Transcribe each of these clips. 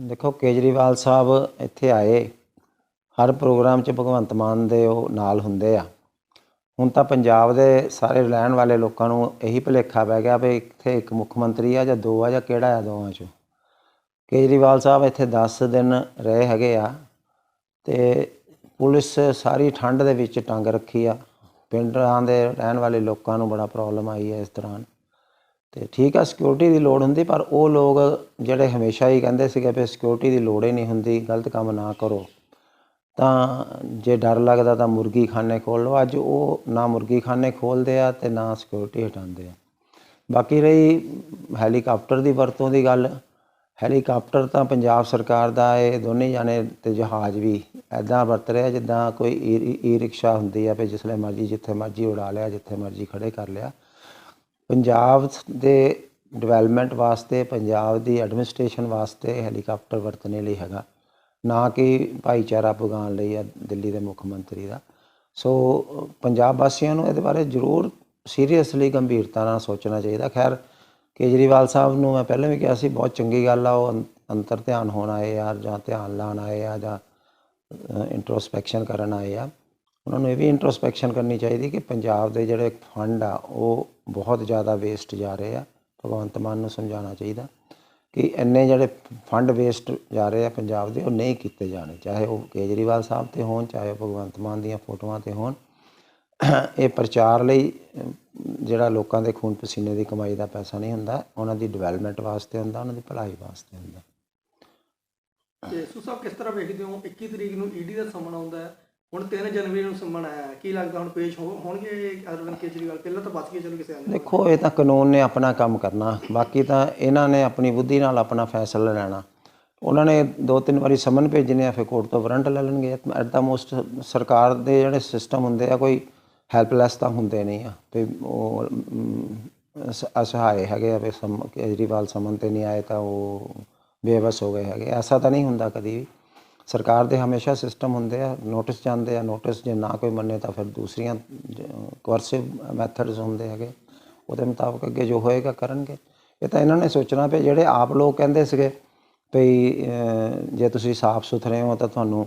ਦੇਖੋ, ਕੇਜਰੀਵਾਲ ਸਾਹਿਬ ਇੱਥੇ ਆਏ। ਹਰ ਪ੍ਰੋਗਰਾਮ 'ਚ ਭਗਵੰਤ ਮਾਨ ਦੇ ਉਹ ਨਾਲ ਹੁੰਦੇ ਆ। ਹੁਣ ਤਾਂ ਪੰਜਾਬ ਦੇ ਸਾਰੇ ਰਹਿਣ ਵਾਲੇ ਲੋਕਾਂ ਨੂੰ ਇਹੀ ਭੁਲੇਖਾ ਪੈ ਗਿਆ ਵੀ ਇੱਥੇ ਇੱਕ ਮੁੱਖ ਮੰਤਰੀ ਆ ਜਾਂ ਦੋ ਆ ਜਾਂ ਕਿਹੜਾ ਆ ਦੋਵਾਂ 'ਚੋਂ। ਕੇਜਰੀਵਾਲ ਸਾਹਿਬ ਇੱਥੇ 10 ਦਿਨ ਰਹੇ ਹੈਗੇ ਆ ਤੇ ਪੁਲਿਸ ਸਾਰੀ ਠੰਡ ਦੇ ਵਿੱਚ ਟੰਗ ਰੱਖੀ ਆ। ਪਿੰਡਾਂ ਦੇ ਰਹਿਣ ਵਾਲੇ ਲੋਕਾਂ ਨੂੰ ਬੜਾ ਪ੍ਰੋਬਲਮ ਆਈ ਹੈ ਇਸ ਦੌਰਾਨ। ਤੇ ਠੀਕ ਆ ਸਿਕਿਉਰਿਟੀ ਦੀ ਲੋੜ ਹੁੰਦੀ, ਪਰ ਉਹ ਲੋਕ ਜਿਹੜੇ ਹਮੇਸ਼ਾ ਹੀ ਕਹਿੰਦੇ ਸੀਗੇ ਵੀ ਸਿਕਿਉਰਿਟੀ ਦੀ ਲੋੜ ਹੀ ਨਹੀਂ ਹੁੰਦੀ, ਗਲਤ ਕੰਮ ਨਾ ਕਰੋ। ਤਾਂ ਜੇ ਡਰ ਲੱਗਦਾ ਤਾਂ ਮੁਰਗੀ ਖਾਨੇ ਖੋਲ ਲਓ। ਅੱਜ ਉਹ ਨਾ ਮੁਰਗੀ ਖਾਨੇ ਖੋਲਦੇ ਆ ਤੇ ਨਾ ਸਿਕਿਉਰਿਟੀ ਹਟਾਉਂਦੇ ਆ। ਬਾਕੀ ਰਹੀ ਹੈਲੀਕਾਪਟਰ ਦੀ ਵਰਤੋਂ ਦੀ ਗੱਲ। ਹੈਲੀਕਾਪਟਰ ਤਾਂ ਪੰਜਾਬ ਸਰਕਾਰ ਦਾ, ਇਹ ਦੋਨੇ ਜਾਣੇ ਤੇ ਜਹਾਜ਼ ਵੀ ਐਦਾਂ ਵਰਤ ਰਿਹਾ, ਜਿੱਦਾਂ ਕੋਈ ਈ, ਰਿਕਸ਼ਾ ਹੁੰਦੀ ਆ ਵੀ ਜਿਸਲੇ ਮਰਜ਼ੀ, ਜਿੱਥੇ ਮਰਜ਼ੀ ਉਡਾ ਲਿਆ, ਜਿੱਥੇ ਮਰਜ਼ੀ ਖੜੇ ਕਰ ਲਿਆ। ਪੰਜਾਬ ਦੇ ਡਿਵੈਲਪਮੈਂਟ ਵਾਸਤੇ, ਪੰਜਾਬ ਦੀ ਐਡਮਿਨਿਸਟ੍ਰੇਸ਼ਨ ਵਾਸਤੇ ਹੈਲੀਕਾਪਟਰ ਵਰਤਣੇ ਲਈ ਹੈਗਾ। ਨਾ ਕਿ ਭਾਈਚਾਰਾ ਪੁਗਾਉਣ ਲਈ ਆ ਦਿੱਲੀ ਦੇ ਮੁੱਖ ਮੰਤਰੀ ਦਾ। ਸੋ ਪੰਜਾਬ ਵਾਸੀਆਂ ਨੂੰ ਇਹਦੇ ਬਾਰੇ ਜ਼ਰੂਰ ਸੀਰੀਅਸਲੀ ਗੰਭੀਰਤਾ ਨਾਲ ਸੋਚਣਾ ਚਾਹੀਦਾ। ਖੈਰ, ਕੇਜਰੀਵਾਲ ਸਾਹਿਬ ਨੂੰ ਮੈਂ ਪਹਿਲਾਂ ਵੀ ਕਿਹਾ ਸੀ, ਬਹੁਤ ਚੰਗੀ ਗੱਲ ਆ, ਉਹ ਅੰ- ਅੰਤਰ ਧਿਆਨ ਹੋਣ ਆਏ ਆ ਜਾਂ ਧਿਆਨ ਲਾਉਣ ਆਏ ਆ ਜਾਂ ਇੰਟਰੋਸਪੈਕਸ਼ਨ ਕਰਨ ਆਏ ਆ। ਉਹਨਾਂ ਨੂੰ ਇਹ ਵੀ ਇੰਟਰੋਸਪੈਕਸ਼ਨ ਕਰਨੀ ਚਾਹੀਦੀ ਕਿ ਪੰਜਾਬ ਦੇ ਜਿਹੜੇ ਫੰਡ ਆ, ਉਹ ਬਹੁਤ ਜ਼ਿਆਦਾ ਵੇਸਟ ਜਾ ਰਹੇ ਆ। ਭਗਵੰਤ ਮਾਨ ਨੂੰ ਸਮਝਾਉਣਾ ਚਾਹੀਦਾ ਕਿ ਇੰਨੇ ਜਿਹੜੇ ਫੰਡ ਵੇਸਟ ਜਾ ਰਹੇ ਆ ਪੰਜਾਬ ਦੇ, ਉਹ ਨਹੀਂ ਕੀਤੇ ਜਾਣੇ। ਚਾਹੇ ਉਹ ਕੇਜਰੀਵਾਲ ਸਾਹਿਬ ਤੇ ਹੋਣ, ਚਾਹੇ ਉਹ ਭਗਵੰਤ ਮਾਨ ਦੀਆਂ ਫੋਟੋਆਂ ਤੇ ਹੋਣ। ਇਹ ਪ੍ਰਚਾਰ ਲਈ, ਜਿਹੜਾ ਲੋਕਾਂ ਦੇ ਖੂਨ ਪਸੀਨੇ ਦੀ ਕਮਾਈ ਦਾ ਪੈਸਾ ਨਹੀਂ ਹੁੰਦਾ, ਉਹਨਾਂ ਦੀ ਡਿਵੈਲਪਮੈਂਟ ਵਾਸਤੇ ਹੁੰਦਾ, ਉਹਨਾਂ ਦੀ ਭਲਾਈ ਵਾਸਤੇ ਹੁੰਦਾ। ਤੇ ਸੂ ਕਿਸ ਤਰ੍ਹਾਂ ਵੇਖਦੇ ਹੋ? 21 ਤਰੀਕ ਨੂੰ ਈਡੀ ਦਾ ਸੰਮਨ ਆਉਂਦਾ ਹੈ। ਹੁਣ 3 ਜਨਵਰੀ ਨੂੰ ਸੰਮਨ ਆਇਆ ਕੀ ਲੱਗਦਾ ਹੁਣ ਪੇਸ਼ ਹੋ- ਹੋਣਗੇ ਅਰਵਿੰਦ ਕੇਜਰੀਵਾਲ? ਪਹਿਲਾਂ ਤਾਂ ਬਚ ਕੇ ਚਲੋ ਕਿਸੇ ਆਨੇ ਦੇਖੋ ਇਹ ਤਾਂ ਕਾਨੂੰਨ ਨੇ ਆਪਣਾ ਕੰਮ ਕਰਨਾ। ਬਾਕੀ ਤਾਂ ਇਹਨਾਂ ਨੇ ਆਪਣੀ ਬੁੱਧੀ ਨਾਲ ਆਪਣਾ ਫੈਸਲਾ ਲੈਣਾ। ਉਹਨਾਂ ਨੇ ਦੋ ਤਿੰਨ ਵਾਰੀ ਸਮਨ ਭੇਜਨੇ ਆ ਫਿਰ ਕੋਰਟ ਤੋਂ ਵਾਰੰਟ ਲੈ ਲੈਣਗੇ। ਐਟ ਦਾ ਮੋਸਟ ਸਰਕਾਰ ਦੇ ਜਿਹੜੇ ਸਿਸਟਮ ਹੁੰਦੇ ਆ ਕੋਈ ਹੈਲਪਲੈਸ ਤਾਂ ਹੁੰਦੇ ਨਹੀਂ ਆ। ਤੇ ਉਹ ਅਮ, ਅਸ- ਅਸਹਾਏ ਹੈਗੇ ਆ ਵੀ ਸਮ ਕੇਜਰੀਵਾਲ ਸਮਨ ਤੇ ਨਹੀਂ ਆਏ ਤਾਂ ਉਹ ਬੇਵਸ ਹੋ ਗਏ ਹੈਗੇ। ਐਸਾ ਤਾਂ ਨਹੀਂ ਹੁੰਦਾ ਕਦੀ ਵੀ। ਸਰਕਾਰ ਦੇ ਹਮੇਸ਼ਾ ਸਿਸਟਮ ਹੁੰਦੇ ਆ ਨੋਟਿਸ ਜਾਂਦੇ ਆ ਨੋਟਿਸ ਜੇ ਨਾ ਕੋਈ ਮੰਨੇ ਤਾਂ ਫਿਰ ਦੂਸਰੀਆਂ ਕੋਰਸਿਵ ਮੈਥਡਸ ਹੁੰਦੇ ਹੈਗੇ। ਉਹਦੇ ਮੁਤਾਬਕ ਅੱਗੇ ਜੋ ਹੋਏਗਾ ਕਰਨਗੇ। ਇਹ ਤਾਂ ਇਹਨਾਂ ਨੇ ਸੋਚਣਾ ਵੀ ਜਿਹੜੇ ਆਪ ਲੋਕ ਕਹਿੰਦੇ ਸੀਗੇ ਵੀ ਜੇ ਤੁਸੀਂ ਸਾਫ਼ ਸੁਥਰੇ ਹੋ ਤਾਂ ਤੁਹਾਨੂੰ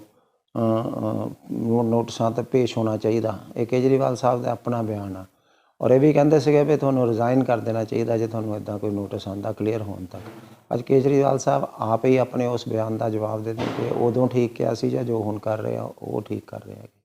ਨੋਟਿਸਾਂ ਤੇ ਪੇਸ਼ ਹੋਣਾ ਚਾਹੀਦਾ। ਇਹ ਕੇਜਰੀਵਾਲ ਸਾਹਿਬ ਦਾ ਆਪਣਾ ਬਿਆਨ ਆ। ਔਰ ਇਹ ਵੀ ਕਹਿੰਦੇ ਸੀਗੇ ਵੀ ਤੁਹਾਨੂੰ ਰਿਜ਼ਾਈਨ ਕਰ ਦੇਣਾ ਚਾਹੀਦਾ ਜੇ ਤੁਹਾਨੂੰ ਇਦਾਂ ਕੋਈ ਨੋਟਿਸ ਆਉਂਦਾ ਕਲੀਅਰ ਹੋਣ ਤੱਕ। ਅੱਜ ਕੇਜਰੀਵਾਲ ਸਾਹਿਬ ਆਪ ਹੀ ਆਪਣੇ ਉਸ ਬਿਆਨ ਦਾ ਜਵਾਬ ਦੇ ਦਿੰਦੇ ਉਦੋਂ ਠੀਕ ਕਿਹਾ ਸੀ ਜਾਂ ਜੋ ਹੁਣ ਕਰ ਰਹੇ ਆ, ਉਹ ਠੀਕ ਕਰ ਰਹੇ ਹੈਗੇ